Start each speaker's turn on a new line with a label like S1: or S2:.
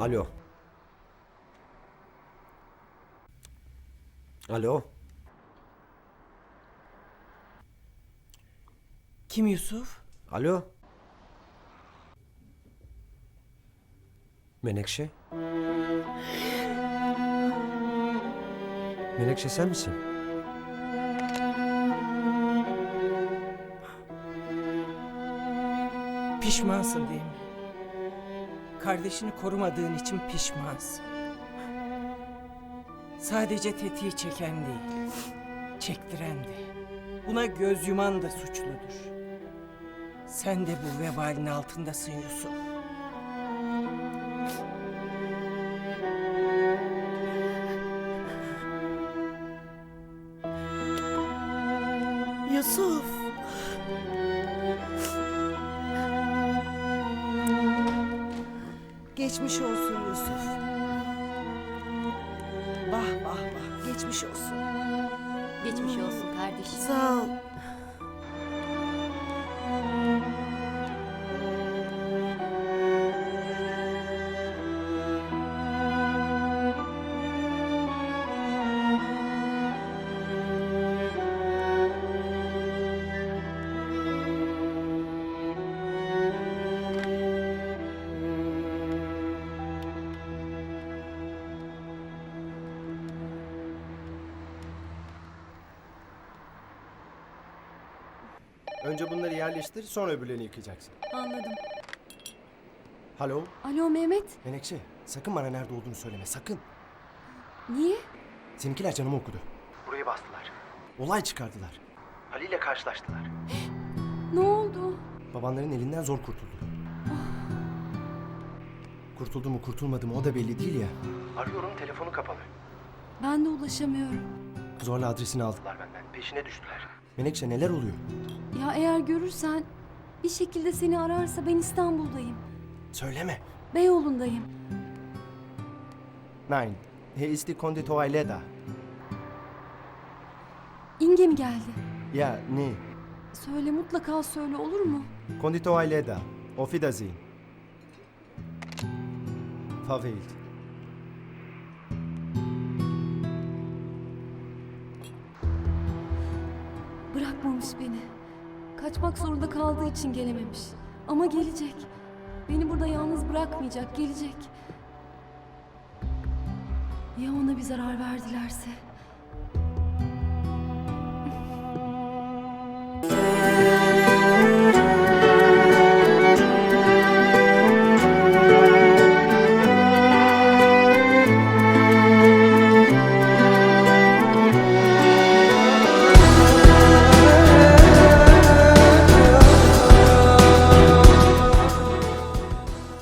S1: Alo. Alo.
S2: Kim Yusuf?
S1: Alo. Menekşe. Menekşe sen misin?
S2: Pişmansın değil mi? Kardeşini korumadığın için pişmansın. Sadece tetiği çeken değil, çektiren de. Buna göz yuman da suçludur. Sen de bu vebalin altındasın Yusuf.
S3: Yusuf. Geçmiş olsun Yusuf. Vah vah vah geçmiş olsun.
S4: Geçmiş olsun kardeşim.
S3: Sağ ol.
S5: Önce bunları yerleştir, sonra öbürlerini yıkayacaksın.
S4: Anladım.
S5: Halo,
S4: Alo Mehmet.
S5: Menekşe. Sakın bana nerede olduğunu söyleme, sakın.
S4: Niye?
S5: Seninkiler canımı okudu. Burayı bastılar. Olay çıkardılar. Ali ile karşılaştılar.
S4: Ne oldu?
S5: Babanların elinden zor kurtuldu. Kurtuldu mu kurtulmadı mı o da belli değil ya. Arıyorum telefonu kapalı.
S4: Ben de ulaşamıyorum.
S5: Zorla adresini aldılar benden. Peşine düştüler. Menekşe neler oluyor?
S4: Ya eğer görürsen bir şekilde seni ararsa ben İstanbul'dayım.
S5: Söyleme.
S4: Beyoğlu'ndayım.
S5: Nein. He ist die Konditorei da.
S4: İnge mi geldi?
S5: Ya ne?
S4: Söyle mutlaka söyle olur mu?
S5: Konditorei da. Auf Wiedersehen. Verwählt.
S4: Bırakmamış beni. Kaçmak zorunda kaldığı için gelememiş. Ama gelecek. Beni burada yalnız bırakmayacak, gelecek. Ya ona bir zarar verdilerse?